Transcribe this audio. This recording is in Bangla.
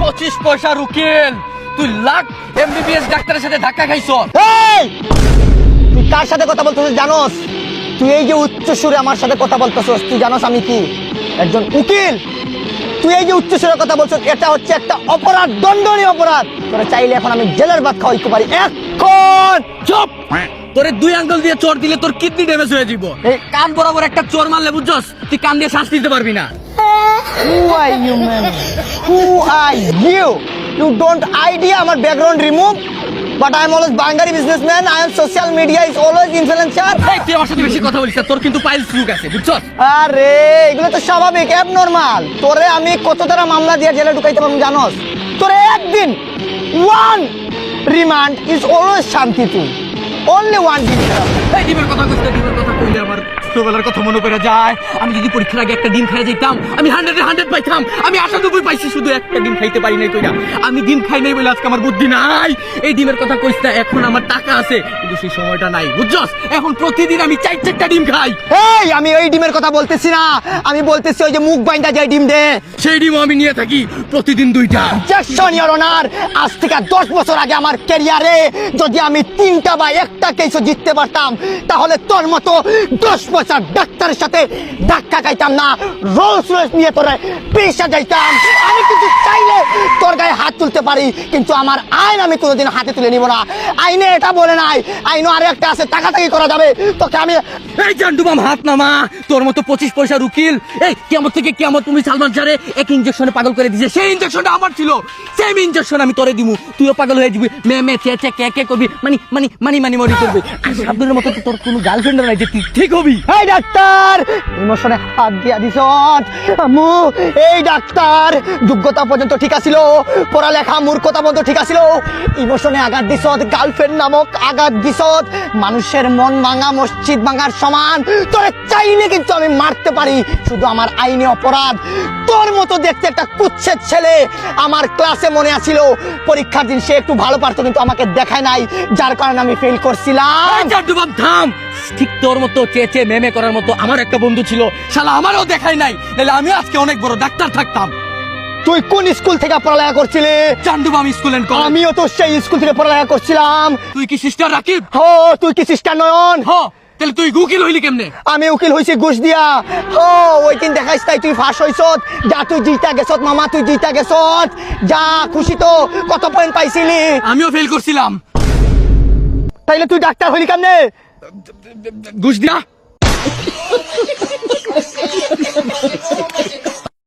পঁচিশ পয়সা উকিল তুই লাখ এমবিবিএস ডাক্তারের সাথে ধাক্কা খাইছ। এই! তুই কার সাথে কথা বলতেছিস জানোস? তুই এই যে উচ্চ সুরে আমার সাথে কথা বলতেছিস তুই জানোস আমি কি? একজন উকিল। তুই এই যে উচ্চ সুরে কথা বলছিস এটা হচ্ছে একটা অপরাধ দণ্ডনীয় অপরাধ। তোরা চাইলে এখন আমি জেলের ভাত খাওয়াইতে পারি। এখন! চুপ! তোরে দুই আঙ্গুল দিয়ে চোর দিলে তোর কিডনি ড্যামেজ হয়ে যাব এই কান বরাবর একটা চোর মারলে বুঝছস তুই কান দিয়ে শ্বাস নিতে পারবি না। Who are you, man? Who are you? You don't idea আমার background remove But I am always Bangari businessman. I am social media is always influencer. এই তুই আমার সাথে বেশি কথা বলিস না, তোর কিন্তু পাইলস রোগ আছে বুঝছস আরে এগুলো তো স্বাভাবিক অ্যাব নর্মাল তোরে আমি কত তারা মামলা দিয়ে জেলে ঢুকাইতে পারব জানোস তোরে একদিন ওয়ান রিমান্ড ইজ অলওয়েজ শান্তি তুই অনলি ওয়ান দিন এই ডিমের কথা কইতে ডিমের কথা কইলে আমার ছোটবেলার কথা মনে পড়ে যায়। আমি যদি পরীক্ষার আগে একটা ডিম খেয়ে যেতাম আমি হান্ড্রেডে হান্ড্রেড পাইতাম। আমি আশানব্বই পাইছি শুধু একটা ডিম খাইতে পারি নাই কইরা। আমি ডিম খাই নাই বলে আজকে আমার বুদ্ধি নাই। এই ডিমের কথা কইস না এখন আমার টাকা আছে কিন্তু সেই সময়টা নাই। বুঝছস? এখন প্রতিদিন আমি চার চারটা ডিম খাই। এই আমি ওই ডিমের কথা বলতেছি না। আমি বলতেছি ওই যে মুখ বাইন্দা যায় ডিম দে। সেই ডিমও আমি নিয়ে থাকি প্রতিদিন দুইটা। জাকসন ইওর অনার আজ থেকে দশ বছর আগে আমার ক্যারিয়ারে যদি আমি তিনটা বা একটা কেসও জিততে পারতাম তাহলে তোর মতো দশ বছর ডাক্তারের সাথে ধাক্কা খাইতাম না রোলস রোলস নিয়ে তোরে পেশা যাইতাম আমি কিন্তু চাইলে তোর গায়ে হাত তুলতে পারি কিন্তু আমার আইন আমি কোনোদিন হাতে তুলে নিব না আইনে এটা বলে নাই আইনও আরও একটা আছে টাকাটাকি করা যাবে তোকে আমি এই জান্ডুবাম হাত নামা তোর মতো পঁচিশ পয়সার উকিল এই কেমন থেকে কেমন তুমি সালমান শাহরে এক ইঞ্জেকশনে পাগল করে দিছে সেই ইঞ্জেকশনটা আমার ছিল সেম ইঞ্জেকশন আমি তোরে দিমু তুইও পাগল হয়ে যাবি মে মে চে চে কে কে করবি মানি মানি মানি মানি মরি করবি আর সাবধানের মতো তোর কোনো গার্লফ্রেন্ড নাই যে তুই ঠিক হবি এই ডাক্তার ইমোশনে হাত দিয়া দিছ। আম্মু, এই ডাক্তার যোগ্যতা পর্যন্ত ঠিক আছিল পড়ালেখা মূর্খতা পর্যন্ত ঠিক আছিল ইমোশনে আঘাত দিছত গার্লফ্রেন্ড নামক আঘাত দিছত। মানুষের মন ভাঙা, মসজিদ ভাঙার সমান। তোরে চাইলে কিন্তু আমি মারতে পারি। শুধু আমার আইনে অপরাধ। তোর মতো দেখতে একটা কুচ্ছের ছেলে। আমার ক্লাসে মনে আছিল পরীক্ষার দিন সে একটু ভালো পারতো কিন্তু আমাকে দেখায় নাই যার কারণে আমি ফেল করছিলাম। থাম! ঠিক তোর মতো চেয়ে মেমে করার মতো আমার একটা বন্ধু ছিল শালা আমারও দেখাই নাই নাহলে আমি আজকে অনেক বড় ডাক্তার থাকতাম। তুই কোন স্কুল থেকে পড়ালেখা করছিলি? চান্ডুবাম স্কুল এন্ড কলেজ আমিও তো সেই স্কুল থেকে পড়ালেখা করছিলাম। তুই কি সিস্টার রাকিব? হো তুই কি সিস্টার নয়ন? হ। তাহলে তুই উকিল হইলি কেমনে? আমি উকিল হইছি ঘুষ দিয়া। হো ওই দিন দেখাইছ তাই তুই ফাঁস হইছ যা তুই জিতা গেছত মামা তুই জিতা গেছত যা খুশি তো কত পয়েন্ট পাইছিলি? আমিও ফেল করছিলাম। তাইলে তুই ডাক্তার হইলি কেমনে? ঘুষ দিয়া।